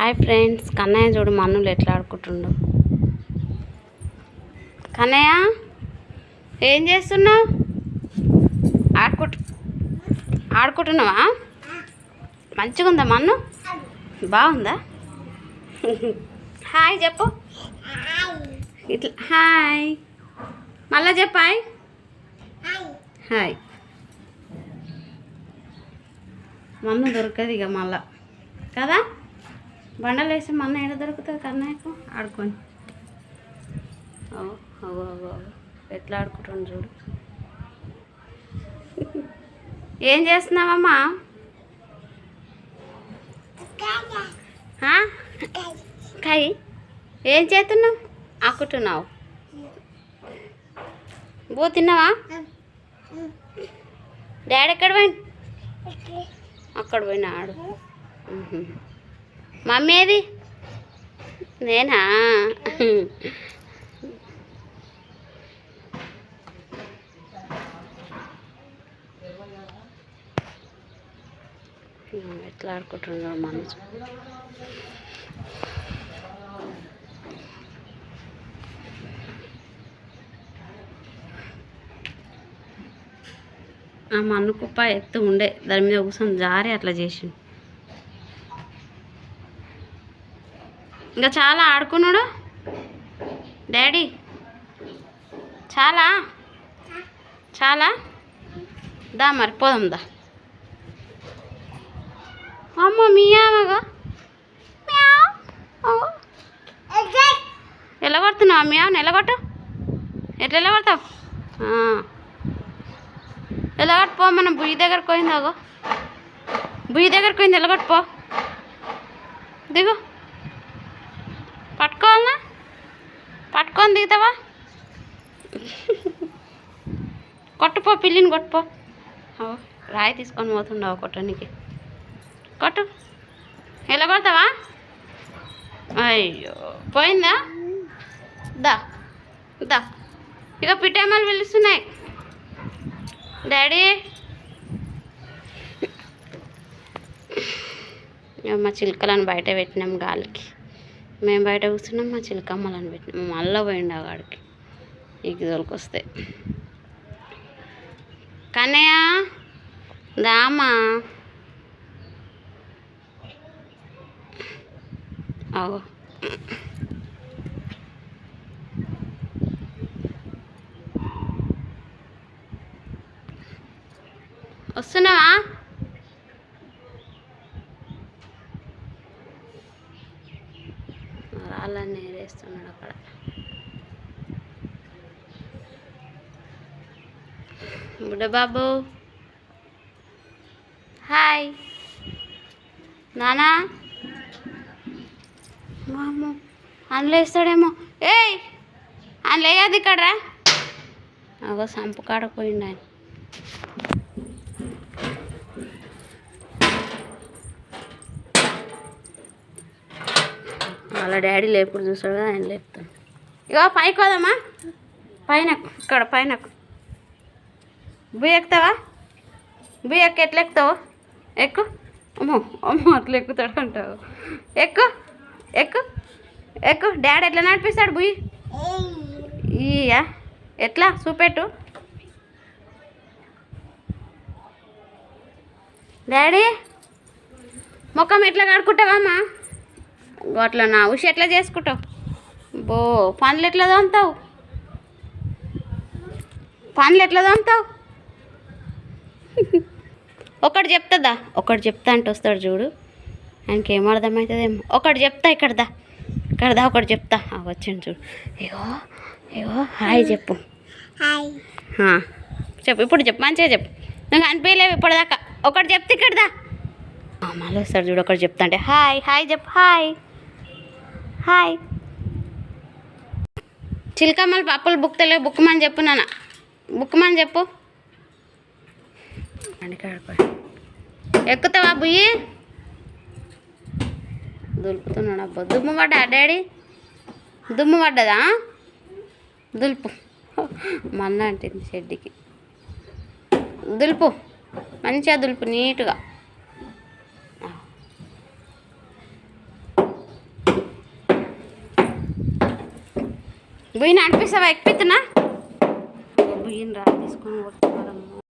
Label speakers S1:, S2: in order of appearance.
S1: Hi friends Kannayya చూడు మన్నులు ఎట్లా ఆడుకుంటుండు. కన్నయ్య ఏం చేస్తున్నావు? ఆడుకుంటు ఆడుకుంటున్నావా? మంచిగా ఉందా మన్ను? బాగుందా? హాయ్ చెప్పు. ఇట్లా హాయ్. మళ్ళా చెప్పాయ్ హాయ్. మన్ను దొరకదు ఇక మళ్ళా. కదా? బండలు వేసి మన ఎడ దొరుకుతుంది కన్నయ్యకు ఆడుకొని. ఓ అవు అవు అవు. ఎట్లా ఆడుకుంటుండు చూడు. ఏం చేస్తున్నావమ్మా? కై. ఏం చేస్తున్నావు? ఆకుతున్నావు. బో తిన్నావా? డాడీ ఎక్కడ పోయి అక్కడ పోయినా ఆడు మమ్మీ ఏది? నేనా? ఎట్లా ఆడుకుంటున్నాడు మనసు ఆ మన్ను కుప్ప ఎత్తు ఉండే దాని మీద కూర్చొని జారి అట్లా చేసిండు. ఇంకా చాలా ఆడుకున్నాడు. డాడీ చాలా? చాలా? దా మరి పోదాం దా. అమ్మ మియావగా ఎలా కొడుతున్నావు మియావని ఎలా కొట్టు? ఎట్లా ఎలా కొడతావు? ఎలా పో మనం బుయ్యి దగ్గరకు పోయింది అగో. బుయ్యి దగ్గరకు పోయింది ఎలా పో దిగు. పట్టుకోవాలనా? పట్టుకొని దిగుతావా? కొట్టుపో పిల్లిని కొట్టుపో. రాయి తీసుకొని పోతుండవు కొట్టడానికి. కొట్టు. ఎలా కొడతావా? అయ్యో పోయిందా? దా దా. ఇక పిట్టేమలు పిలుస్తున్నాయి. డాడీ. మా చిలుకలను బయట పెట్టినాం గాలికి. మేము బయట కూర్చున్నాం మా చిలకమ్మలను పెట్టినాం. మళ్ళీ పోయిండు ఆ గాడికి ఈ కన్నయ్య దామా అగో. వస్తున్నావా? చేస్తున్నాడు అక్కడ బుడ్డబాబు హాయ్. నానా. వామ్మో. అందులో వేస్తాడేమో. ఏయ్! అందులో వేయద్దు ఇక్కడ అగో సంపు కాడ పోయిండు ఆయన వాళ్ళ డాడీ లేపుడు చూసాడు కదా ఆయన లేపుతాడు. ఇగో పైకి వదమ్మా పైన ఇక్కడ పైన. ఎక్కు. బుయ్య ఎక్కుతావా? బుయ్య ఎక్క ఎట్లా ఎక్కుతావు? ఎక్కు. అమ్మో అమ్మో అట్లా ఎక్కుతాడు అంటావు. ఎక్కు ఎక్కు ఎక్కు. డాడీ ఎట్లా నడిపిస్తాడు బుయ్యి? ఇయ్యా ఎట్లా? చూపెట్టు. డాడీ ముఖం ఎట్లా కడుక్కుంటావా అమ్మా అట్లా నా ఉషి ఎట్లా చేసుకుంటావు? బో పనులు ఎట్లా తోముతావు పనులు ఎట్లా తోముతావు ఒకటి చెప్తుందా? ఒకటి చెప్తా అంటే వస్తాడు చూడు. ఆయనకి ఏం అర్థమవుతుందేమో ఒకటి చెప్తా ఇక్కడ దా. ఇక్కడ దా ఒకటి చెప్తా. వచ్చాను చూడు. ఇగో ఇగో హాయ్ చెప్పు.
S2: హాయ్.
S1: చెప్పు. ఇప్పుడు చెప్పు. మంచిగా చెప్పు. నువ్వు అనిపించలేవు ఇప్పటిదాకా. ఒకటి చెప్తే ఇక్కడ దా. ఆ, మళ్ళీ వస్తాడు చూడు. ఒకటి చెప్తా అంటే హాయ్ హాయ్ చెప్పు. హాయ్. హాయ్. చిలకమ్మలు పప్పులు బుక్తలేవు బుక్కుమని చెప్పు నాన్న. బుక్కుమని చెప్పు. ఎక్కుతావా బుయ్యి? దులుపుతున్నాడు అబ్బా. దుమ్ము పడ్డా డాడీ? దుమ్ము పడ్డదా? దులుపు. మన్న అంటుంది షెడ్డికి. దులుపు. మంచిగా దులుపు నీట్గా. బుయ్యని అనిపిస్తావా? ఎక్కిపోతున్నా బుయ్యని రా తీసుకొని కొట్టుకోవాలమ్మ